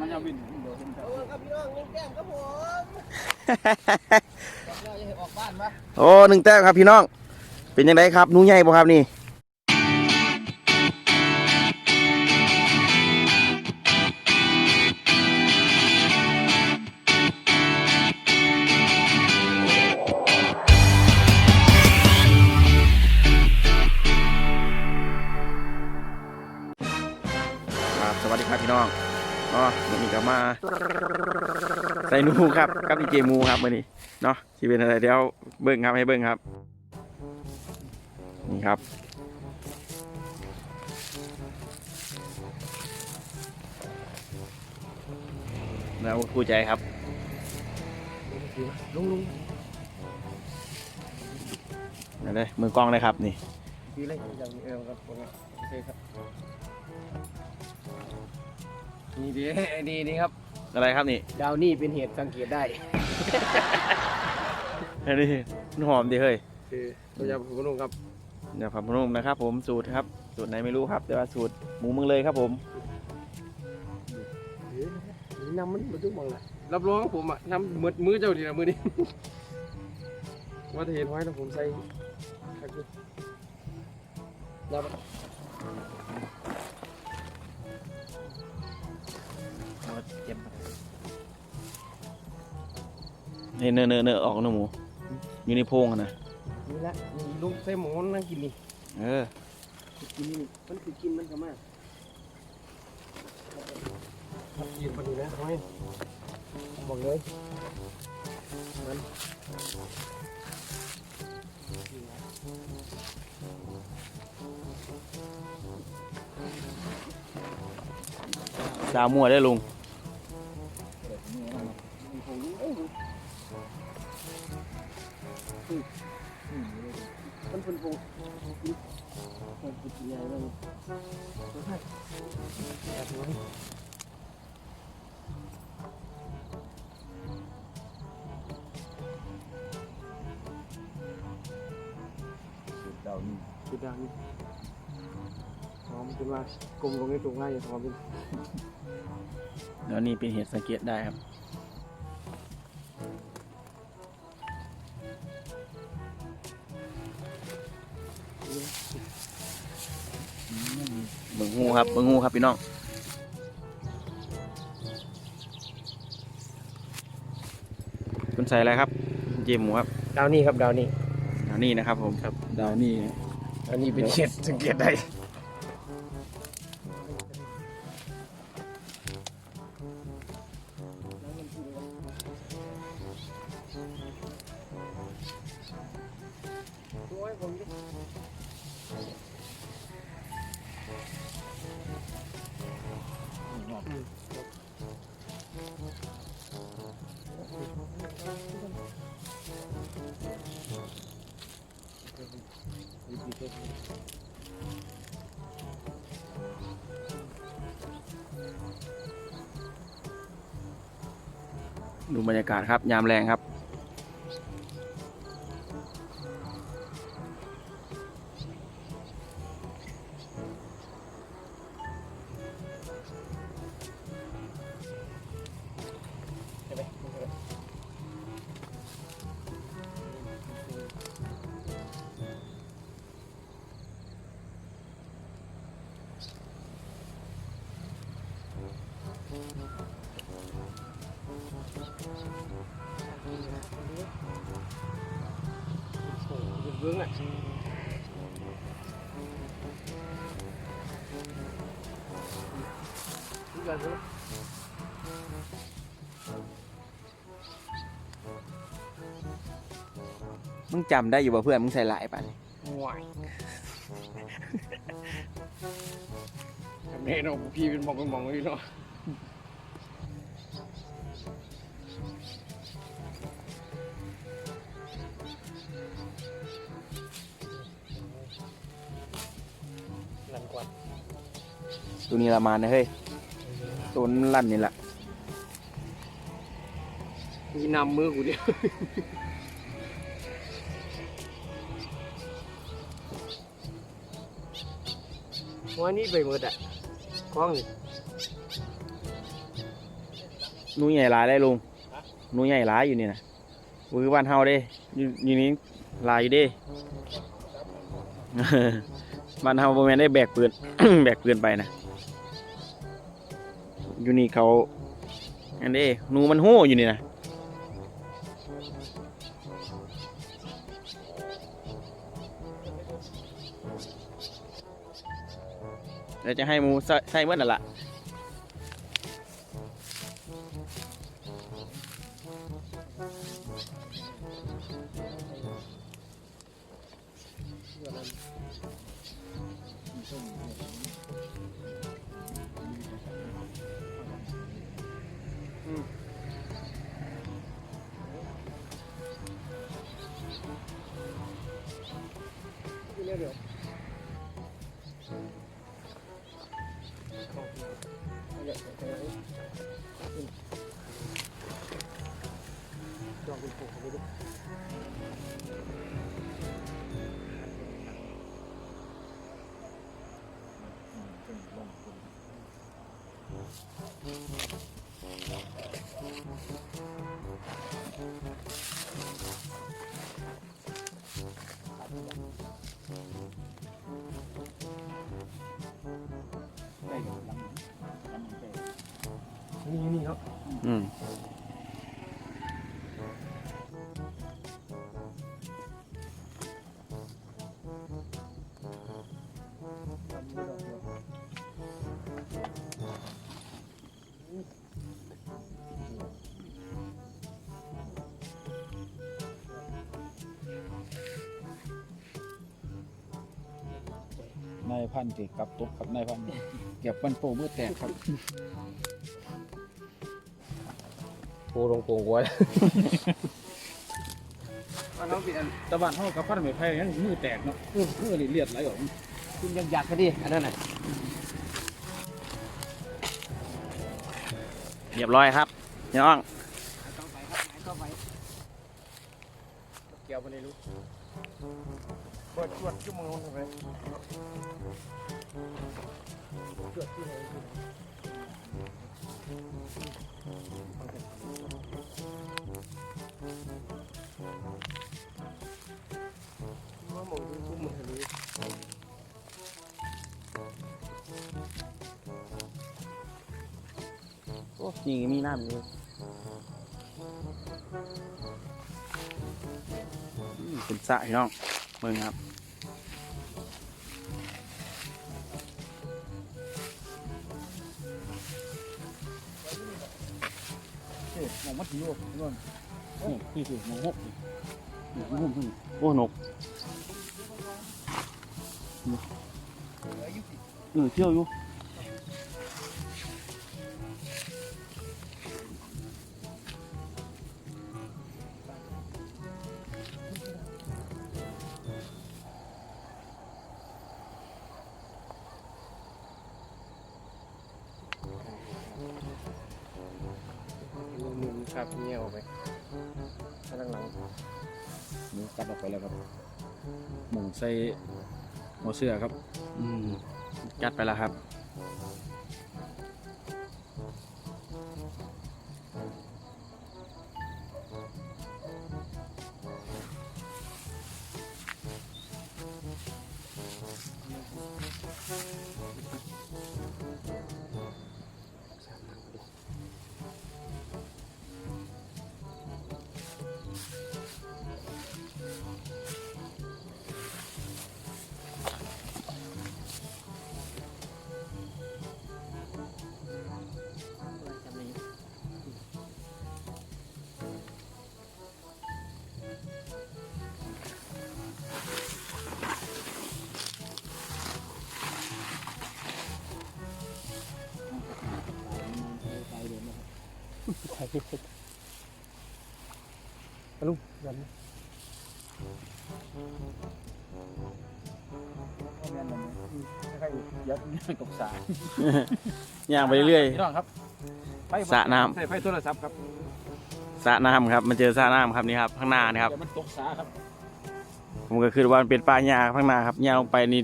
มันจะวิ่งเดี๋ยวขึ้นไปครับพี่น้องยังแก้มครับผมออกบ้านปะโอ้หนึ่งแต้มครับพี่น้อง เป็นยังไงครับหนูใหญ่ป่ะครับนี่ นูครับกับดีเจมูครับวันนี้เนาะที่เป็นอะไรเดี๋ยวเบิ้งครับให้เบิ้งครับนี่ครับแล้วคู่ใจครับลุงลุงนั่นเลยมือกล้องเลยครับนี่ดีเลยอย่างนี้เออครับผมโอเคครับนี่ดีดีนี่ครับ อะไรครับนี่ ดาวนี่เป็นเหตุสังเกตได้ อันนี้หอมดีเฮ้ยคือตัวยาผมลุงครับเดี๋ยวผมนุ่มนะครับ ผมสูตรครับ สูตรไหนไม่รู้ครับ แต่ว่าสูตรหมูเมึงเลยครับผมน้ำมันมันทุกมองแหละรับรองผมอะน้ำมืดมือเจ้าทีละมือนี้ว่าจะเห็นไว้นะผมใส่ครับดูรับเจ็บ เฮ้ยเนื้อเนื้อเนื้อออกเนื้อหมู อยู่ในโพรงอะนะนี่ละนี่ลุงใส่หมูนั่งกินนี่เออกินนี่มันคือกินมันก็มากกินพอดีนะทำไมบอกเลยมันสาวมั่วได้ลุง เป็นยังไงบ้างแอบนี่เดานี่จุดดังนี่หอมเป็นว่ากลมลงในตรงง่ายหอมเป็นแล้วนี่เป็นเหตุสังเกตได้ครับ ครับเบิ่งงูครับพี่น้องคุณใส่อะไรครับ เจมหมูครับดาวนี่ครับดาวนี่ดาวนี่นะครับผมครับดาวนี่อันนี้เป็นเขตสังเกตได้ ดูบรรยากาศครับ ยามแรงครับ เบื้องอะนี่กันเลยมึงจำได้อยู่ป่ะเพื่อนมึงใส่หลายป่ะนี่ห่วยแม่เนาะพี่เป็นมองเป็นมองเลยเนาะ ตัวนี้ละมานนะเฮ้ยตัวนั้นลั่นนี่แหละมีนำมือกูเดียววันนี้ไปหมดอะคล้องนี่หนูใหญ่หลายได้ลุงหนูใหญ่หลายอยู่นี่นะวือบ้านเฮาเด้อยู่อยู่นี่หลายอยู่เด้บ้านเฮาบ่แม่นได้แบกปืน แบกปืนไปนะ อยู่นี่เขาอันนี้หนูมันหู้อยู่นี่นะเดี๋ยวจะให้หมูใส่ใส่เมื่อนั่นละ นี่นี่ครับ อืม พันธุ์ที่กลับตกครับนายพันธุ์เก็บมันโปมือแตกครับโปลงโป่งไว้บ้านน้องปิดอันตะวันเฮากับพันธุ์ไม้ไผ่นั้นมือแตกเนาะมือนี่เลือดไหลออกคุณยังอยากกันดิอันนั้นน่ะเรียบร้อยครับน้องต้องไปครับไหนก็ไปเกี่ยวไปเลยลูกเปิดชวด ชั่วโมงทำไหมชวดที่ไหนว่าหมดูคุ้มมันทะลุโอ้ยิงมีน้ำอยู่อืมเป็นสะพี่น้องเบิ่งครับ เฮ้ยมองมัดอยู่นู่นนี่นี่สิมองหกนี่นี่มองหกนี่โอ้นกเออเที่ยวอยู่ ครับเงี้ยวไปข้างหลังหมูกัดออกไปแล้วครับหมูใส่หัวเสือครับ อืมกัดไปแล้วครับ ลุงยันแม่นมันใครยัดกับสายย่างไปเรื่อย พี่น้องครับไฟสระน้ใส่ไฟโทรศัพท์ครับๆสระน้ำครับ มันเจอสระน้ำครับนี่ครับข้างหน้านี่ครับ เดี๋ยวมันตกสาครับผมก็คือว่ามันเป็นปลาหญ้าข้างหน้าครับหญ้าลงไปนี่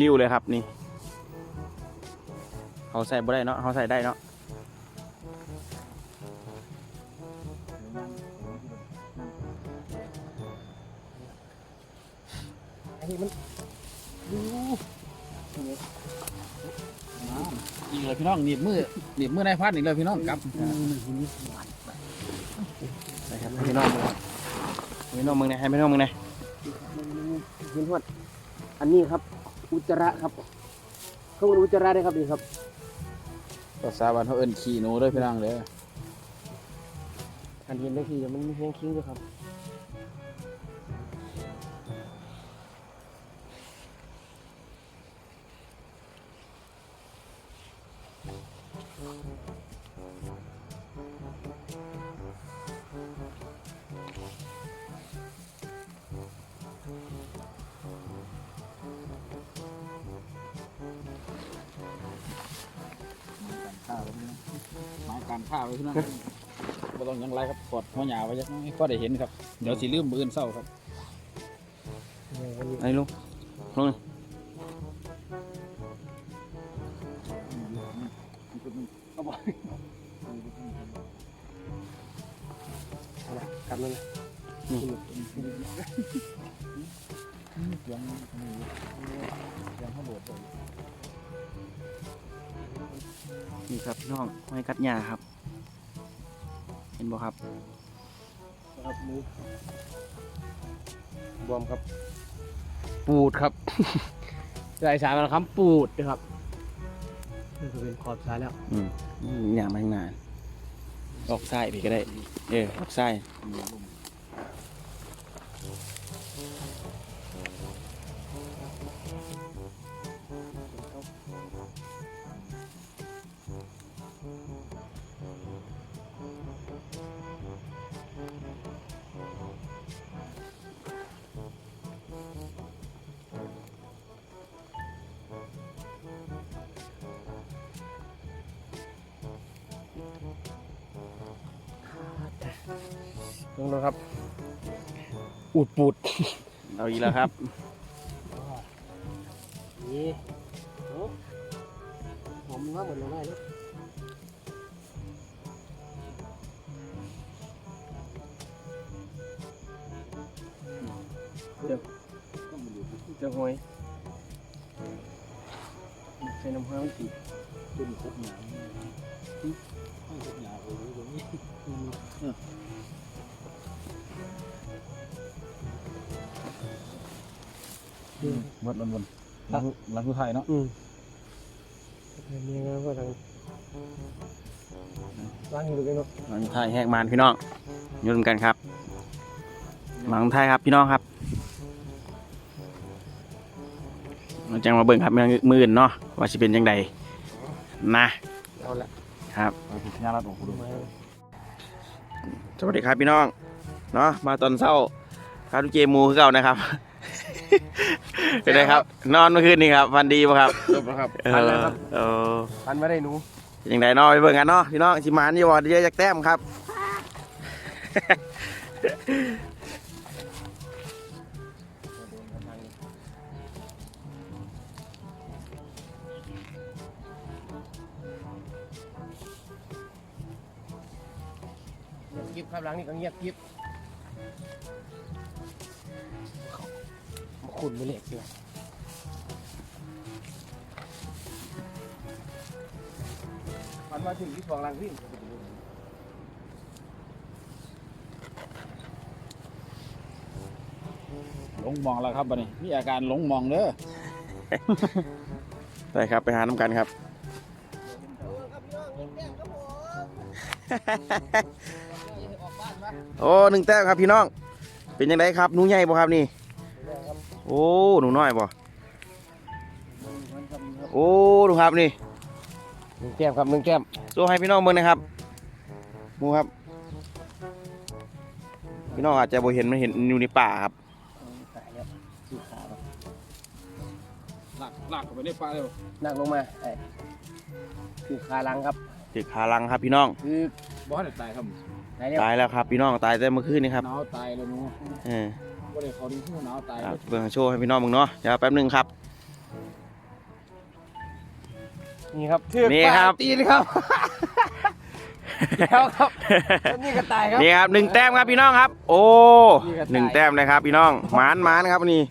ริ้วเลยครับนี่เขาใส่บ่ได้เนาะเขาใส่ได้เนาะ ให้มันดูยิงเลยพี่น้องหนีบมือหนีบมือนายพัดนี่เลยพี่น้องกลับนะครับให้พี่น้องมึงให้พี่น้องมึงนะให้พี่น้องมึงนะเห็นหอดอันนี้ครับ อุจจาระครับเขาเป็นอุจจาระได้ครับนี่ครับภาษาบ้านเขาเอิ้นขี้หนูเลยพี่น้องเด้ออันเห็นได้ทีมันมีเพียงคิ้งด้วยครับ หมายการข้าวไว้พี่น้องบ่ต้องหยังไรครับกดหัวหยาไว้จักหน้อยก็ได้เห็นครับ เดี๋ยวสิลืมมื้ออื่นเช้าครับไอ้ลุงลุงเอาละกลับนั่นนะเสียงเสียงเขาโดดเลยนี่ครับพี่น้องห้อยกัดหญ้าครับเห็นบ่ ครับครับมือบวมครับ ปูดครับใส่สารมันคำปูดนะครับนี่ก็เป็นขอบสายแล้วอืมหญ้ามาทางนาน ออกซ้ายไปก็ได้ เออออกซ้า อูดปูดเอาอีกแล้วครับนี่โอ้หอมมากเหมือนเราได้เลยจะหวยใส่น้ำห้อยมันติดขึ้นคุกหยาขึ้นคุกหยาโอ้ยตรงนี้ วัดบนบนหลังหลังผู้ไทยเนาะอืมมีงานก็ทางร้านอยู่ตรงนี้เนาะหลังไทายแหกมานพี่น้องอยุ่นำกันครับ หลังไทายครับพี่น้องครับเราจังมาเบิ่งครับมือมืออื่นเนาะว่าสิเป็นยังไงนะเอาละครับไปถึงยาลัดออกดูมาสวัสดีครับพี่น้องเนาะมาตอนเช้า ครับทุกเจมูคือเก่านะครับ เป็นไงครับ นอนเมื่อคืนนี้ครับฟันดีป่ะครับจบแล้วครับเอพันอแล้วครับเออพันไม่ได้หนูยังไงเนาะไปเบิ่งกันเนาะพี่น้องชิมานยี่วอดเยอะจากแต้มครับเงียบกิบครับหลังนี่ก็เงียบกิบ ขุนไปเล็กเลยพันมาถึงที่สองหลังวิ่งหลงมองแล้วครับบัดนี้มีอาการหลงมองเด้อไปครับไปหาน้ำกันครับ โอ้หนึ่งแต้มครับพี่น้อง เป็นยังไงครับหนูใหญ่บ่ครับนี่ โอ้หนูน้อยบ่โอ้ดูครับนี่หนึ่งแก้มครับหนึ่งแก้มโซ่ให้พี่น้องเบิ่งนะครับหมูครับ พี่น้องอาจจะบ่เห็นมันเห็นอยู่ในป่าครับตายแล้วสีขาวลากลากเข้าไปในป่าเลยนั่งลงมาไอ้คือขาหลังครับติดขาลังครับพี่น้อง คือบ่ให้ตายครับตายแล้วตายแล้วครับพี่น้องตายแต่เมื่อคืนนี้ครับหนาวตายแล้วหนูเออ บ่ได้เขาดีหูหนาวตายครับเบิ่งโชว์ให้พี่น้องมึงเนาะเดี๋ยวแป๊บหนึงครับ นี่ครับนี่ครับตีนครับ แล้วครับแล้วนี่ก็ตายครับ นี่ครับหนึ่งแต้มครับพี่น้องครับ โอ้นี่ก็ตาย หนึ่งแต้มเลยครับพี่น้องหมานหมานครับนี่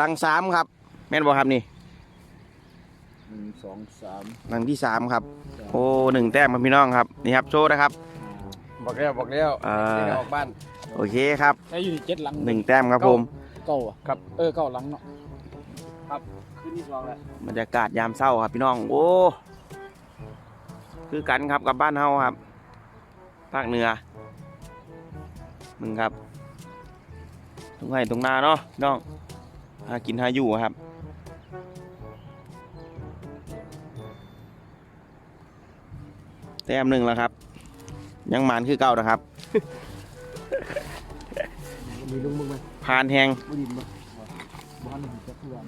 รังสามครับ แม่นบ่ครับนี่หนึ่งสองสามรังที่สามครับ โอ้หนึ่งแต้มครับพี่น้องครับนี่ครับโชว์นะครับ บอกแล้วบอกแล้วอ่าไม่ได้ออกบ้าน โอเคครับใช้อยู่ที่เจ็ดหลังหนึ่งแต้มครับผมเก้าอะครับ เออเก้าหลังเนาะขึ้นที่สองแล้วบรรยากาศยามเศร้าครับพี่น้องโอ้คือกันครับกับบ้านเฮาครับภาคเหนือมึงครับตรงไหนตรงนาเนาะพี่น้องหากินหาอยู่ครับแต้มหนึ่งแล้วครับ ยังหมานคือเก่านะครับ มีลุงมึงไหมพานแหงบ่ดินบ่บ้านมันจะเพื่อน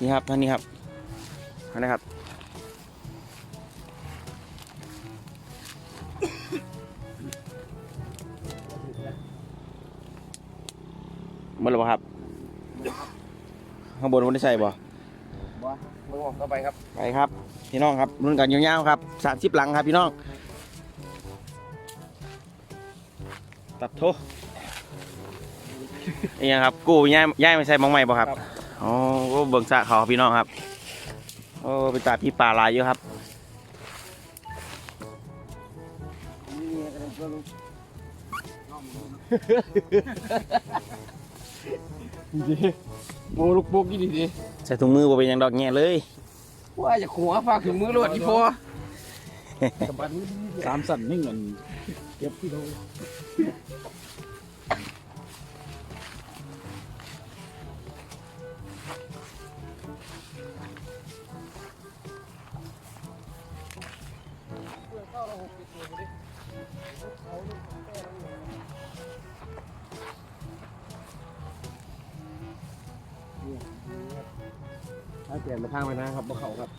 นี่ครับท่านนี้ครับอันนี้ครับหมดแล้วบ่ครับ ข้างบนวันได้ใส่บ่ บ่มึงออกเข้าไปครับไปครับ พี่น้องครับรุ่นกันยาวๆครับสามสิบหลังครับพี่น้อง ตัดโทนี่ยังครับ กูย้ายย้ายไม่ใส่หมองใหม่บ่ครับอ๋อโอ้เบิ่งสระเขาครับพี่น้องครับโอ้ไปตาพี่ป่าหลายเยอะครับดีโมลูกโป๊กกี่ดีดี ใส่ถุงมือบ่เป็นหยังดอกแง่เลยว่าจะขัวฝากถึงมือรวดอีพอสามสั่นนี่เงินเก็บที่เร ถ้าเปลี่ยนมาทางไปนะครับบ่เขาครับ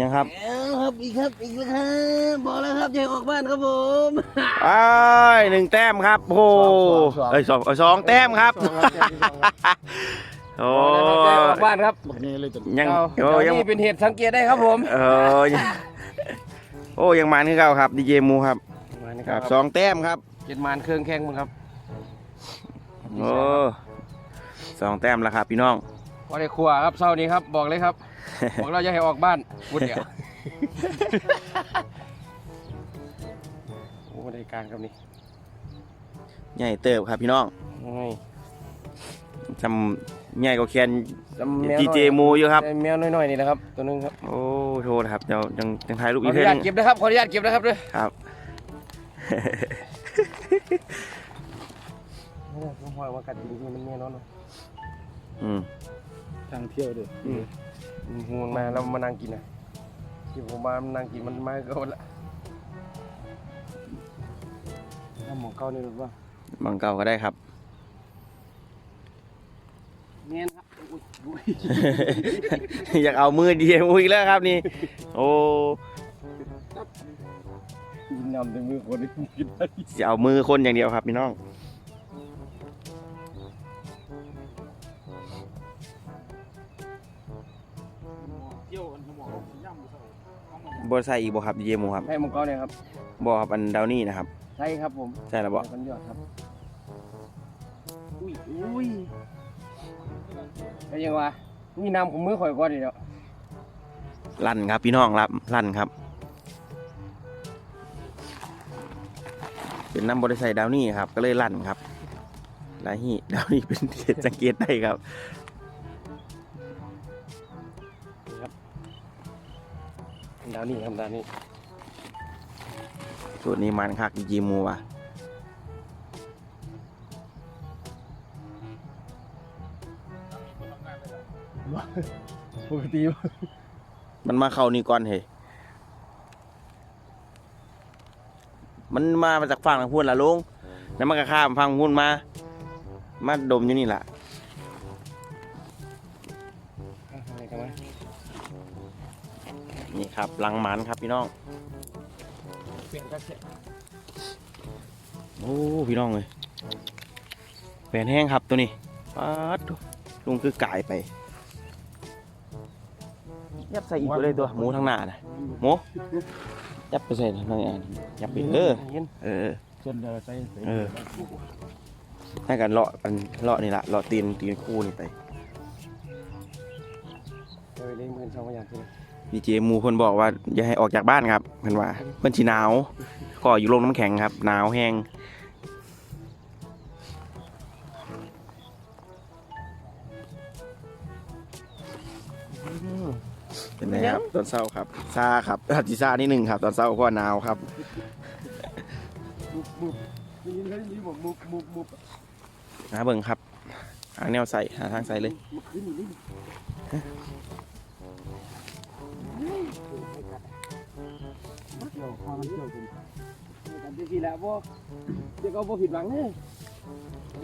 ยังครับครับอีกครับอีกแล้วครับบอกแล้วครับอย่าออกบ้านครับผมไอ้ายหนึ่งแต้มครับโอ้โหเอ้ยสองเอ้ยสองแต้มครับโอ้อย่าออกบ้านครับบอกนี่เลยจนยังเอาโอ้ยังนี่เป็นเหตุสังเกตได้ครับผมเออยังโอ้ยังมาคือเก่าครับดีเจมูครับมานะคครัรับบสองแต้มครับเจ็ดมานเครื่องแข้งมึงครับโอ้สองแต้มแล้วครับพี่น้อง พอได้ครัวครับเช้านี้ครับบอกเลยครับ บอกเราจะให้ออกบ้านพูดเดี๋ยวโอ้ได้การครับนี่ใหญ่เติบครับพี่น้องง่ายจำใหญ่กว่าแคนจำแมวดีน้อยเจมูอยู่ครับแมวน้อยๆนี่นะครับตัวหนึงครับโอ้โทษครับเดี๋ยวยังยังถ่ายรูปขออีอกเทนุอญาตนึงเก็บนะครับขออนุญาตเก็บนะครับด้วยครับผมว่าว่ากัดจริงๆมันแน่นอนเนอะอืม ทางเที่ยวด้วยห่วงมาแล้วมานั่งกินนะที่ผมมานั่งกินมันมาก็ละถ้าหมองเก้านี่หรือว่าบางเก่าก็ได้ครับเนียนครับอุ๊ยอุ๊ยอยากเอามือดีเจมูอีกแล้วครับนี่ โอ้ยินนำถึงมือคนที่กินได้จะเอามือคนอย่างเดียวครับพี่น้อง เอามาบใส่อีกบ่ครับดีเจมูครับให้หมองเก้าเนี่ยครับบ่ครับอันดาวนี่นะครับใช่ครับผมใช่แล้วบ่สัญญอดครับอุ้ยอุ้ยแล้วยังวะนี่นำของมือข่อยก่อนนี่เนาะลั่นครับพี่น้องรับลั่นครับ เป็นน้ำบริใส่ดาวนี่ครับ ก็เลยลั่นครับลายฮีดาวนี่เป็นเหตุสังเกตได้ครับ ดาวนี่ครับดาวนี่ส่วนนี้มันคักดีเจมูว่ะปกติมันมาเข้านี่ก่อนเฮ้ยมันมามาจากฝั่งทางพูนละลุงแล้วมันก็ข้ามฝั่งพูนมา มาดมอยู่นี่แหละ ครับลังหมันครับพี่น้องเปลี่ยนกันเสร็จโอ้พี่น้องเลยแหวนแห้งครับตัวนี้ป๊าดลุงคือกายไปยับใส่อีกตัวเลยตัวหมูทั้งหน้าน่ะหมูยับไปใส่ทั้งหน้ายับไปเออเย็นเออเออส่วนเดียวใส่เออให้กันเลาะกันเลาะนี่ละเลาะตีนตีนคู่นี่ไปเออเล่นเงินสองอย่างใช่ไหม ดีเจหมูเพิ่นบอกว่าอย่าให้ออกจากบ้านครับเพิ่นว่าเพิ่นสิหนาว ก็อยู่โรงน้ำแข็งครับหนาวแห้งเป็นไงครับตอนเช้าครับซาครับอาทิซานิดหนึ่งครับ ตอนเช้าก็หนาวครับมุบมุบได้ยินได้ยินบอกมุบมุบมุบหาเบิ่งครับหาแนวใส่หาทางใส่เลย กี่ยวพอมันเกี่ยวกันกันที่แล้วบ่เดี๋ยวก็บ่ผิดหวังเด้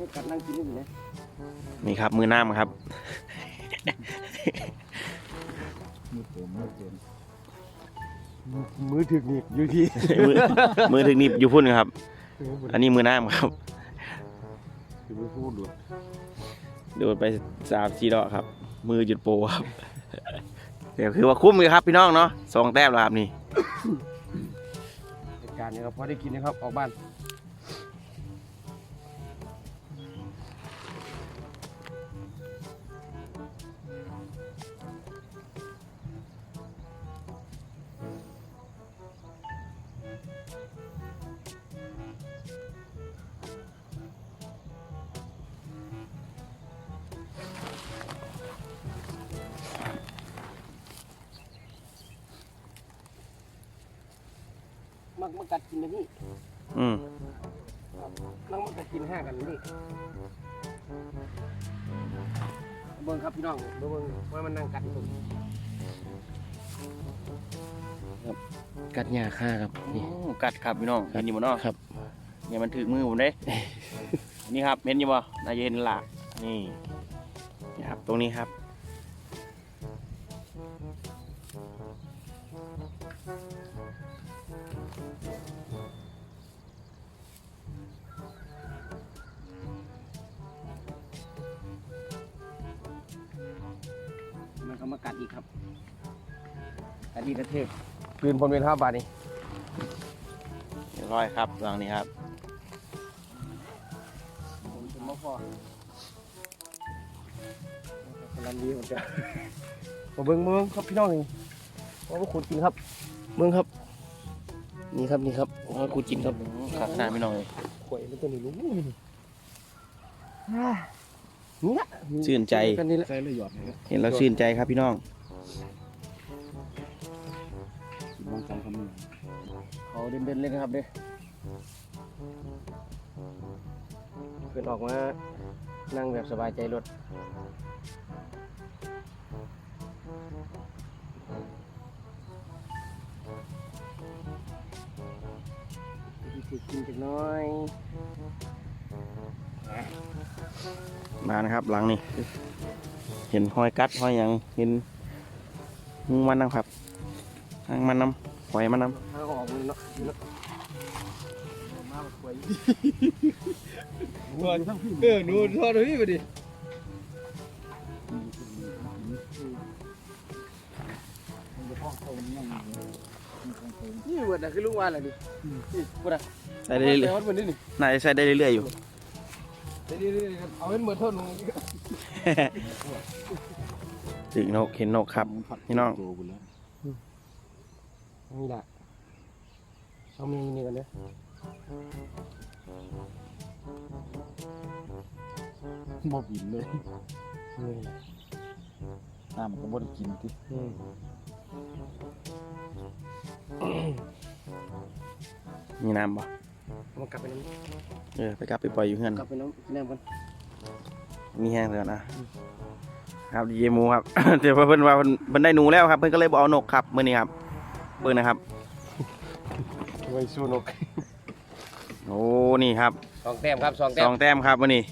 อกัดนั่งกินนี่นะนี่ครับ มือหน้ำครับมือเติมมือเติมมือถึกหนีบอยู่ที่ มือมือถึงหนี่อยู่พุ่นครับ อันนี้มือหน้ำครับคือมือพูดหลุดโดนไปสามสี่ดอกครับ มือหยุดโปรครับเดี๋ยวคือว่าคุ้มเลยครับพี่น้องเนาะสองแต้มแล้วครับนี่านนี้ครับพอได้กินนะครับออกบ้าน มักมากัดกินนะพี่อืมมักมากัดกินห้ากันนี่เบิ่งครับพี่น้องเบิ่งว่ามันนั่งกัดผมกัดหญ้าค่าครับนี่โอ้กัดครับพี่น้องเห็นอยู่บ่เนาะครับ เนี่ยมันถึกมือผมเด้ นี่ครับเห็นอยู่บ่นายเย็นหลากนี่นี่ครับตรงนี้ครับ มันก็มากัดอีกครับกัดอีกกระเทพปืนพลเป็นห้าบาทนี่เรียบร้อยครับหลังนี้ครับผมเป็นมะพร้าวกำลังดีเหมือนกันมาเบิ่งเบิ่งครับพี่น้องนี่ว่าพวกคุณกินครับเบิ่งครับ นี่ครับนี่ครับว่าคุณกินครับขัดหน้าพี่น้องเลยข่อยมันตัวนี้รู้อ่า นี่ละชื่นใจ กันนี่แหละใส่เลยหยอดนะครับเห็นแล้วชื่นใจครับพี่น้อง มองสองคำนึงเขาเด่นๆเลยนะครับเด้เพื่อนออกมานั่งแบบสบายใจรถกินจักหน้อย มานะครับหลังนี่เห็นห้อยกัดห้อยหยังเห็นงูมันน้ำครับหางมันน้ำหอยมันน้ทางออกมันเนาะมาป่วยเออหนูทอดพี่ไปดิมันจะพ้องเขาเนี่ยมันพ้องเขานี่เวิร์ดอะคือลุงวานอะไรดินี่พูดอะใส่ได้เรื่อยแต่ว่ามันนี่นี่ๆนาจะใส่ได้เรื่อยๆอยู่ เดี๋ยวนี่ๆๆเอาเป็นเหมือนเท่าหนูถึงนกเห็นนกครับพี่น้องตัวบุญแล้วนี่แหละเอามีนี่กันเด้อบ่กินเลยนี่แหละน้ำมันก็บ่ได้กินที่อืมมีน้ำบ่ เอามากลับไปน้ำเออไปกลับไปปล่อยอยู่เฮือนกลับไปน้ำน้ำกันมีแห้งแล้วนะครับดีเจหมูครับ เดี๋ยวเพิ่นว่าเพิ่นเพิ่นได้หนูแล้วครับ เพิ่นก็เลยบเอานกครับมื้อนี้ครับเบิ่งนะครับ ไว้สู้นกโอ้นี่ครับสองแต้มครับสองสแต้มองแต้มครับมื้อนี้